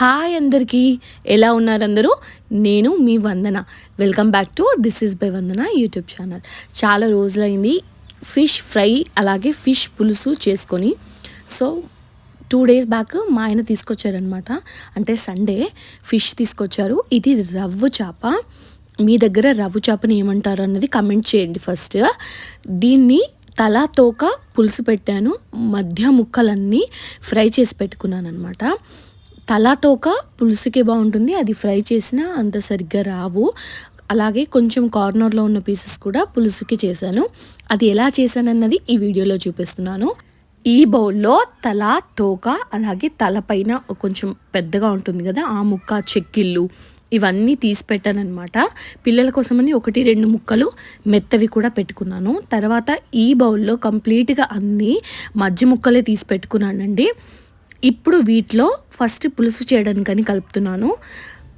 Hi అందరికీ. ఎలా ఉన్నారు అందరూ? నేను మీ Vandana. Welcome back to this is by Vandana YouTube channel. చాలా రోజులైంది ఫిష్ ఫ్రై అలాగే ఫిష్ పులుసు చేసుకొని. సో టూ డేస్ బ్యాక్ మా ఆయన తీసుకొచ్చారనమాట అంటే సండే ఫిష్ తీసుకొచ్చారు. ఇది రవ్వు చేప. మీ దగ్గర రవ్వు చేపని ఏమంటారు అన్నది కమెంట్ చేయండి ఫస్ట్. దీన్ని తల తోక పులుసు పెట్టాను. మధ్య ముక్కలన్నీ ఫ్రై చేసి పెట్టుకున్నాను అనమాట తలాతోక పులుసుకే బాగుంటుంది. అది ఫ్రై చేసినా అంత సరిగ్గా రావు. అలాగే కొంచెం కార్నర్లో ఉన్న పీసెస్ కూడా పులుసుకి చేశాను. అది ఎలా చేశానన్నది ఈ వీడియోలో చూపిస్తున్నాను. ఈ బౌల్లో తల తోక అలాగే తల పైన కొంచెం పెద్దగా ఉంటుంది కదా ఆ ముక్క చెక్కిళ్ళు ఇవన్నీ తీసి పెట్టానమాట పిల్లల కోసమని ఒకటి రెండు ముక్కలు మెత్తవి కూడా పెట్టుకున్నాను. తర్వాత ఈ బౌల్లో కంప్లీట్గా అన్నీ మధ్య ముక్కలే తీసి పెట్టుకున్నానండి. ఇప్పుడు వీటిలో ఫస్ట్ పులుసు చేయడానికని కలుపుతున్నాను.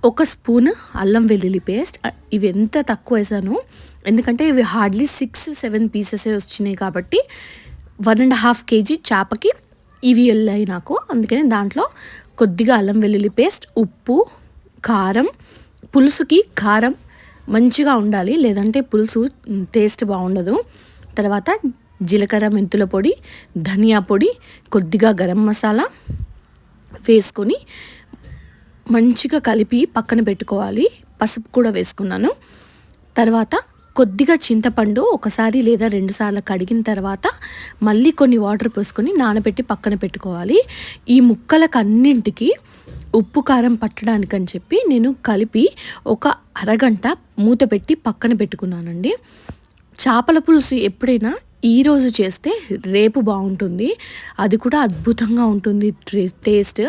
ఒక స్పూన్ అల్లం వెల్లుల్లి పేస్ట్. ఇవి ఎంత తక్కువ వేసాను. ఎందుకంటే ఇవి హార్డ్లీ సిక్స్ సెవెన్ పీసెస్ వచ్చినాయి కాబట్టి వన్ అండ్ హాఫ్ కేజీ చేపకి ఇవి వెళ్ళాయి నాకు. అందుకని దాంట్లో కొద్దిగా అల్లం వెల్లుల్లి పేస్ట్ ఉప్పు కారం పులుసుకి కారం మంచిగా ఉండాలి. లేదంటే పులుసు టేస్ట్ బాగుండదు. తర్వాత జీలకర్ర మెంతుల పొడి ధనియా పొడి కొద్దిగా గరం మసాలా వేసుకొని మంచిగా కలిపి పక్కన పెట్టుకోవాలి. పసుపు కూడా వేసుకున్నాను. తర్వాత కొద్దిగా చింతపండు ఒకసారి లేదా రెండుసార్లు కడిగిన తర్వాత మళ్ళీ కొన్ని వాటర్ పోసుకొని నానబెట్టి పక్కన పెట్టుకోవాలి. ఈ ముక్కలకు అన్నింటికి ఉప్పు కారం పట్టడానికని చెప్పి నేను కలిపి ఒక అరగంట మూత పెట్టి పక్కన పెట్టుకున్నానండి. చేపల పులుసు ఎప్పుడైనా ఈరోజు చేస్తే రేపు బాగుంటుంది. అది కూడా అద్భుతంగా ఉంటుంది టేస్ట్.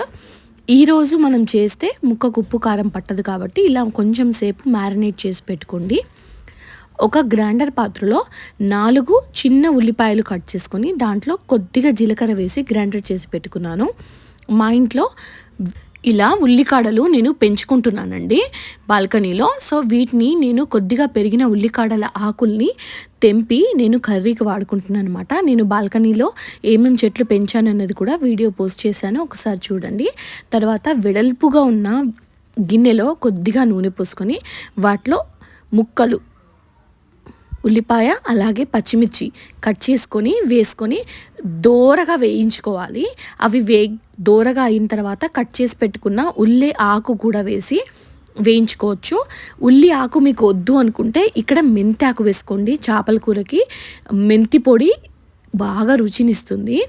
ఈరోజు మనం చేస్తే ముక్కకు ఉప్పు కారం పట్టదు కాబట్టి ఇలా కొంచెం సేపు మ్యారినేట్ చేసి పెట్టుకోండి. ఒక గ్రైండర్ పాత్రలో నాలుగు చిన్న ఉల్లిపాయలు కట్ చేసుకొని దాంట్లో కొద్దిగా జీలకర్ర వేసి గ్రైండర్ చేసి పెట్టుకున్నాను. మా ఇంట్లో ఇలా ఉల్లికాడలు నేను పెంచుకుంటున్నానండి బాల్కనీలో. సో వీటిని నేను కొద్దిగా పెరిగిన ఉల్లికాడల ఆకుల్ని తెంపి నేను కర్రీకి వాడుకుంటున్నాను అనమాట నేను బాల్కనీలో ఏమేమి చెట్లు పెంచానన్నది కూడా వీడియో పోస్ట్ చేశాను. ఒకసారి చూడండి. తర్వాత వెడల్పుగా ఉన్న గిన్నెలో కొద్దిగా నూనె పోసుకొని వాటిలో ముక్కలు ఉల్లిపాయ అలాగే పచ్చిమిర్చి కట్ చేసుకొని వేసుకొని దోరగా వేయించుకోవాలి. అవి వే దోరగా అయిన తర్వాత కట్ చేసి పెట్టుకున్న ఉల్లి ఆకు కూడా వేసి వేయించుకోవచ్చు. ఉల్లి ఆకు మీకు వద్దు అనుకుంటే ఇక్కడ మెంతి ఆకు వేసుకోండి. చేపల కూరకి మెంతి పొడి బాగా రుచినిస్తుంది.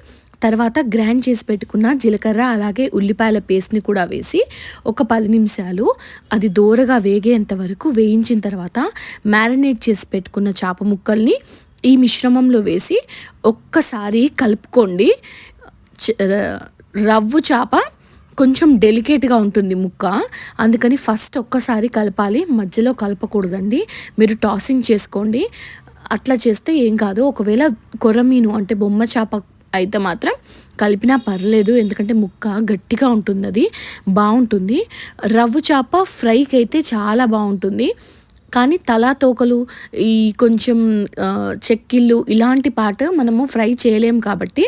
తర్వాత గ్రైండ్ చేసి పెట్టుకున్న జీలకర్ర అలాగే ఉల్లిపాయల పేస్ట్ని కూడా వేసి ఒక పది నిమిషాలు అది దోరగా వేగేంత వరకు వేయించిన తర్వాత మ్యారినేట్ చేసి పెట్టుకున్న చేప ముక్కల్ని ఈ మిశ్రమంలో వేసి ఒక్కసారి కలుపుకోండి. రవ్వు చేప కొంచెం డెలికేట్గా ఉంటుంది ముక్క. అందుకని ఫస్ట్ ఒక్కసారి కలపాలి. మధ్యలో కలపకూడదండి. మీరు టాసింగ్ చేసుకోండి. అట్లా చేస్తే ఏం కాదు. ఒకవేళ కొర్రమీను అంటే బొమ్మ చేప అయితే మాత్రం కలిపినా పర్లేదు. ఎందుకంటే ముక్క గట్టిగా ఉంటుంది అది బాగుంటుంది. రవ్వు చేప ఫ్రైకి అయితే చాలా బాగుంటుంది. కానీ తలా తోకలు ఈ కొంచెం చెక్కిళ్ళు ఇలాంటి పాట మనము ఫ్రై చేయలేము కాబట్టి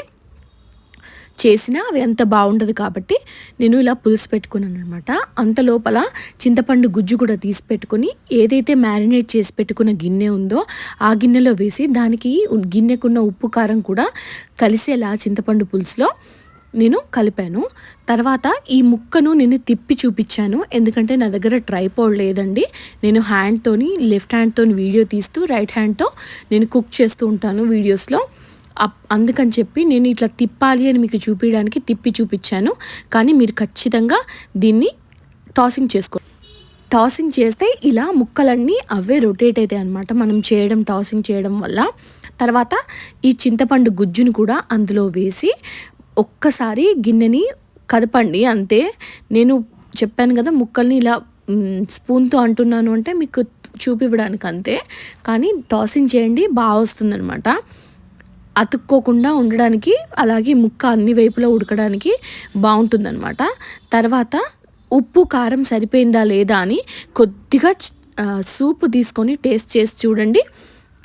చేసినా అవి అంత బాగుండదు కాబట్టి నేను ఇలా పులుసు పెట్టుకున్నాను అనమాట అంత లోపల చింతపండు గుజ్జు కూడా తీసి పెట్టుకొని ఏదైతే మ్యారినేట్ చేసి పెట్టుకున్న గిన్నె ఉందో ఆ గిన్నెలో వేసి దానికి గిన్నెకున్న ఉప్పు కారం కూడా కలిసేలా చింతపండు పులుసులో నేను కలిపాను. తర్వాత ఈ ముక్కను నేను తిప్పి చూపించాను. ఎందుకంటే నా దగ్గర ట్రైపోడ్ లేదండి. నేను హ్యాండ్తోని లెఫ్ట్ హ్యాండ్తో వీడియో తీస్తూ రైట్ హ్యాండ్తో నేను కుక్ చేస్తూ ఉంటాను వీడియోస్లో. అందుకని చెప్పి నేను ఇట్లా తిప్పాలి అని మీకు చూపించడానికి తిప్పి చూపించాను. కానీ మీరు ఖచ్చితంగా దీన్ని టాసింగ్ చేసుకో టాసింగ్ చేస్తే ఇలా ముక్కలన్నీ అవే రొటేట్ అవుతాయి అనమాట మనం చేయడం టాసింగ్ చేయడం వల్ల. తర్వాత ఈ చింతపండు గుజ్జును కూడా అందులో వేసి ఒక్కసారి గిన్నెని కదపండి. అంతే. నేను చెప్పాను కదా ముక్కల్ని ఇలా స్పూన్తో అంటున్నాను అంటే మీకు చూపివ్వడానికి అంతే కానీ టాసింగ్ చేయండి బాగా వస్తుందనమాట అతుక్కోకుండా ఉండడానికి అలాగే ముక్క అన్ని వైపులో ఉడకడానికి బాగుంటుందన్నమాట. తర్వాత ఉప్పు కారం సరిపోయిందా లేదా అని కొద్దిగా సూప్ తీసుకొని టేస్ట్ చేసి చూడండి.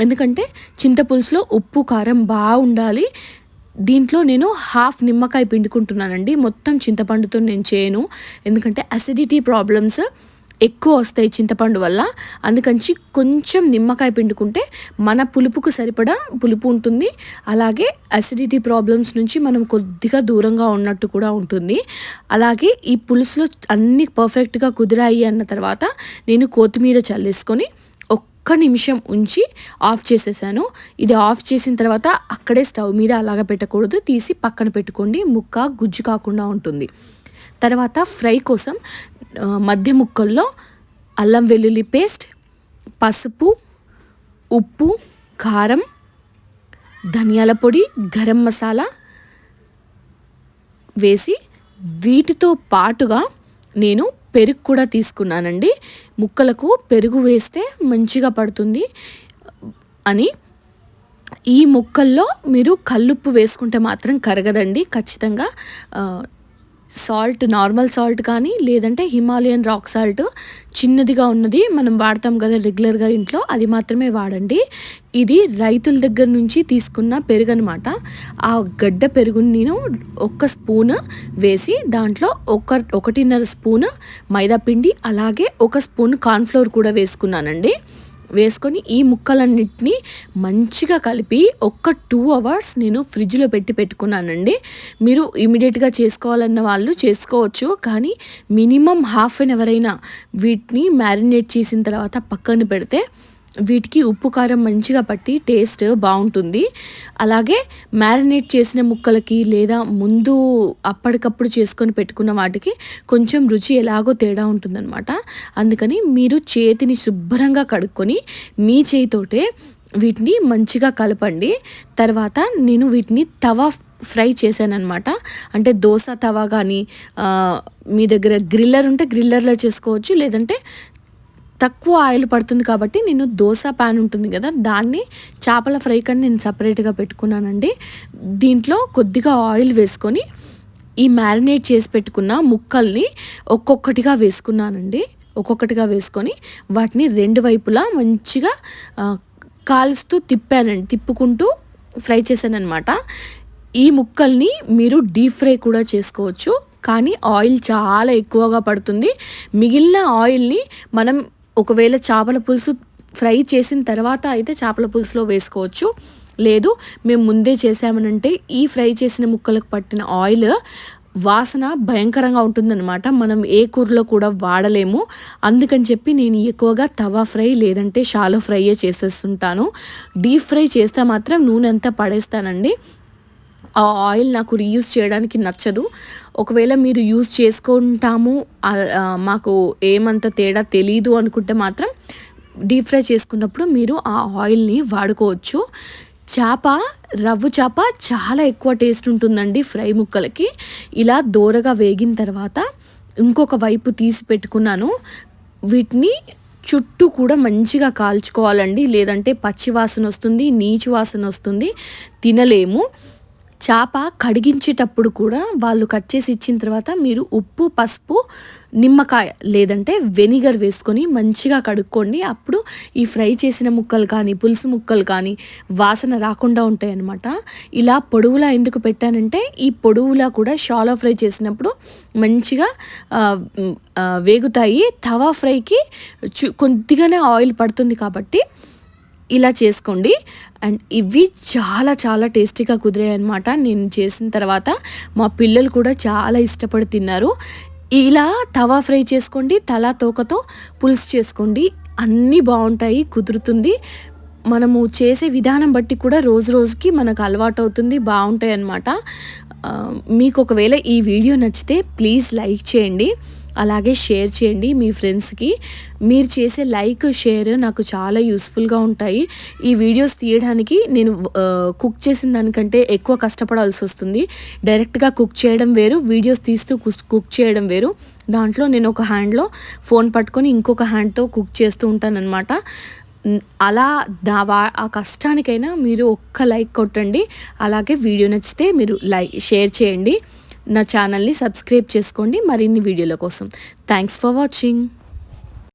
ఎందుకంటే చింతపులుసులో ఉప్పు కారం బాగుండాలి. దీంట్లో నేను హాఫ్ నిమ్మకాయ పిండుకుంటున్నానండి. మొత్తం చింతపండుతో నేను చేయను. ఎందుకంటే అసిడిటీ ప్రాబ్లమ్స్ ఎక్కువ వస్తాయి చింతపండు వల్ల. అందుకని కొంచెం నిమ్మకాయ పిండుకుంటే మన పులుపుకు సరిపడా పులుపు ఉంటుంది. అలాగే అసిడిటీ ప్రాబ్లమ్స్ నుంచి మనం కొద్దిగా దూరంగా ఉన్నట్టు కూడా ఉంటుంది. అలాగే ఈ పులుసులో అన్నీ పర్ఫెక్ట్గా కుదిరాయి అన్న తర్వాత నేను కొత్తిమీర చల్లేసుకొని ఒక్క నిమిషం ఉంచి ఆఫ్ చేసేసాను. ఇది ఆఫ్ చేసిన తర్వాత అక్కడే స్టవ్ మీద అలాగ పెట్టకూడదు. తీసి పక్కన పెట్టుకోండి. ముక్క గుజ్జు కాకుండా ఉంటుంది. తర్వాత ఫ్రై కోసం మధ్య ముక్కల్లో అల్లం వెల్లుల్లి పేస్ట్ పసుపు ఉప్పు కారం ధనియాల పొడి గరం మసాలా వేసి వీటితో పాటుగా నేను పెరుగు కూడా తీసుకున్నానండి. ముక్కలకు పెరుగు వేస్తే మంచిగా పడుతుంది అని. ఈ ముక్కల్లో మీరు కల్లుప్పు వేసుకుంటే మాత్రం కరగదండి ఖచ్చితంగా. సాల్ట్ నార్మల్ సాల్ట్ కానీ లేదంటే హిమాలయన్ రాక్ సాల్ట్ చిన్నదిగా ఉన్నది. మనం వాడతాం కదా రెగ్యులర్గా ఇంట్లో అది మాత్రమే వాడండి. ఇది రైతుల దగ్గర నుంచి తీసుకున్న పెరుగు అనమాట ఆ గడ్డ పెరుగుని నేను ఒక్క స్పూన్ వేసి దాంట్లో ఒక ఒకటిన్నర స్పూన్ మైదా పిండి అలాగే ఒక స్పూన్ కార్న్ఫ్లోర్ కూడా వేసుకున్నానండి. వేసుకొని ఈ ముక్కలన్నిటినీ మంచిగా కలిపి ఒక్క టూ అవర్స్ నేను ఫ్రిడ్జ్లో పెట్టి పెట్టుకున్నానండి. మీరు ఇమీడియట్గా చేసుకోవాలన్న వాళ్ళు చేసుకోవచ్చు. కానీ మినిమం హాఫ్ అన్ అవర్ అయినా వీటిని మ్యారినేట్ చేసిన తర్వాత పక్కన పెడితే వీటికి ఉప్పు కారం మంచిగా పట్టి టేస్ట్ బాగుంటుంది. అలాగే మ్యారినేట్ చేసిన ముక్కలకి లేదా ముందు అప్పటికప్పుడు చేసుకొని పెట్టుకున్న వాటికి కొంచెం రుచి ఎలాగో తేడా ఉంటుందన్నమాట. అందుకని మీరు చేతిని శుభ్రంగా కడుక్కొని మీ చేయితోటే వీటిని మంచిగా కలపండి. తర్వాత నేను వీటిని తవా ఫ్రై చేశానమాట అంటే దోశ తవా కానీ మీ దగ్గర గ్రిల్లర్ ఉంటే గ్రిల్లర్లో చేసుకోవచ్చు లేదంటే తక్కువ ఆయిల్ పడుతుంది కాబట్టి నేను దోశ ప్యాన్ ఉంటుంది కదా దాన్ని చేపల ఫ్రై కానీ నేను సపరేట్గా పెట్టుకున్నానండి. దీంట్లో కొద్దిగా ఆయిల్ వేసుకొని ఈ మ్యారినేట్ చేసి పెట్టుకున్న ముక్కల్ని ఒక్కొక్కటిగా వేసుకున్నానండి. ఒక్కొక్కటిగా వేసుకొని వాటిని రెండు వైపులా మంచిగా కాలుస్తూ తిప్పానండి తిప్పుకుంటూ ఫ్రై చేశానమాట ఈ ముక్కల్ని మీరు డీప్ ఫ్రై కూడా చేసుకోవచ్చు. కానీ ఆయిల్ చాలా ఎక్కువగా పడుతుంది. మిగిలిన ఆయిల్ని మనం ఒకవేళ చేపల పులుసు ఫ్రై చేసిన తర్వాత అయితే చేపల పులుసులో వేసుకోవచ్చు. లేదు మేము ముందే చేసామనంటే ఈ ఫ్రై చేసిన ముక్కలకు పట్టిన ఆయిల్ వాసన భయంకరంగా ఉంటుందన్నమాట. మనం ఏ కూరలో కూడా వాడలేము. అందుకని చెప్పి నేను ఎక్కువగా తవా ఫ్రై లేదంటే షాలో ఫ్రైయే చేసేస్తుంటాను. డీప్ ఫ్రై చేస్తే మాత్రం నూనె అంతా పడేస్తానండి. ఆ ఆయిల్ నాకు రీయూజ్ చేయడానికి నచ్చదు. ఒకవేళ మీరు యూజ్ చేసుకుంటాము మాకు ఏమంత తేడా తెలీదు అనుకుంటే మాత్రం డీప్ ఫ్రై చేసుకున్నప్పుడు మీరు ఆ ఆయిల్ని వాడుకోవచ్చు. చేప రవ్వు చేప చాలా ఎక్కువ టేస్ట్ ఉంటుందండి ఫ్రై ముక్కలకి. ఇలా దూరగా వేగిన తర్వాత ఇంకొక వైపు తీసి పెట్టుకున్నాను. వీటిని చుట్టూ కూడా మంచిగా కాల్చుకోవాలండి. లేదంటే పచ్చి వాసన వస్తుంది నీచు వాసన వస్తుంది. తినలేము. చేప కడిగించేటప్పుడు కూడా వాళ్ళు కట్ చేసి ఇచ్చిన తర్వాత మీరు ఉప్పు పసుపు నిమ్మకాయ లేదంటే వెనిగర్ వేసుకొని మంచిగా కడుక్కోండి. అప్పుడు ఈ ఫ్రై చేసిన ముక్కలు కానీ పులుసు ముక్కలు కానీ వాసన రాకుండా ఉంటాయన్నమాట. ఇలా పొడవులా ఎందుకు పెట్టానంటే ఈ పొడవులా కూడా షాలో ఫ్రై చేసినప్పుడు మంచిగా వేగుతాయి. తవా ఫ్రైకి కొద్దిగానే ఆయిల్ పడుతుంది కాబట్టి ఇలా చేసుకోండి. అండ్ ఇవి చాలా చాలా టేస్టీగా కుదిరాయి అనమాట నేను చేసిన తర్వాత మా పిల్లలు కూడా చాలా ఇష్టపడి తిన్నారు. ఇలా తవా ఫ్రై చేసుకోండి తలా తోకతో పులుసు చేసుకోండి. అన్నీ బాగుంటాయి కుదురుతుంది. మనము చేసే విధానం బట్టి కూడా రోజు రోజుకి మనకు అలవాటు అవుతుంది బాగుంటాయి అన్నమాట. మీకు ఒకవేళ ఈ వీడియో నచ్చితే ప్లీజ్ లైక్ చేయండి. అలాగే షేర్ చేయండి మీ ఫ్రెండ్స్కి. మీరు చేసే లైక్ షేర్ నాకు చాలా యూస్ఫుల్గా ఉంటాయి. ఈ వీడియోస్ తీయడానికి నేను కుక్ చేసిన దానికంటే ఎక్కువ కష్టపడాల్సి వస్తుంది. డైరెక్ట్గా కుక్ చేయడం వేరు వీడియోస్ తీస్తూ కుక్ చేయడం వేరు. దాంట్లో నేను ఒక హ్యాండ్లో ఫోన్ పట్టుకొని ఇంకొక హ్యాండ్తో కుక్ చేస్తూ ఉంటానన్నమాట. అలా దా ఆ కష్టానికైనా మీరు ఒక్క లైక్ కొట్టండి. అలాగే వీడియో నచ్చితే మీరు లైక్ షేర్ చేయండి. నా ఛానల్ని సబ్స్క్రైబ్ చేసుకోండి. మరిన్ని వీడియోల కోసం. Thanks for watching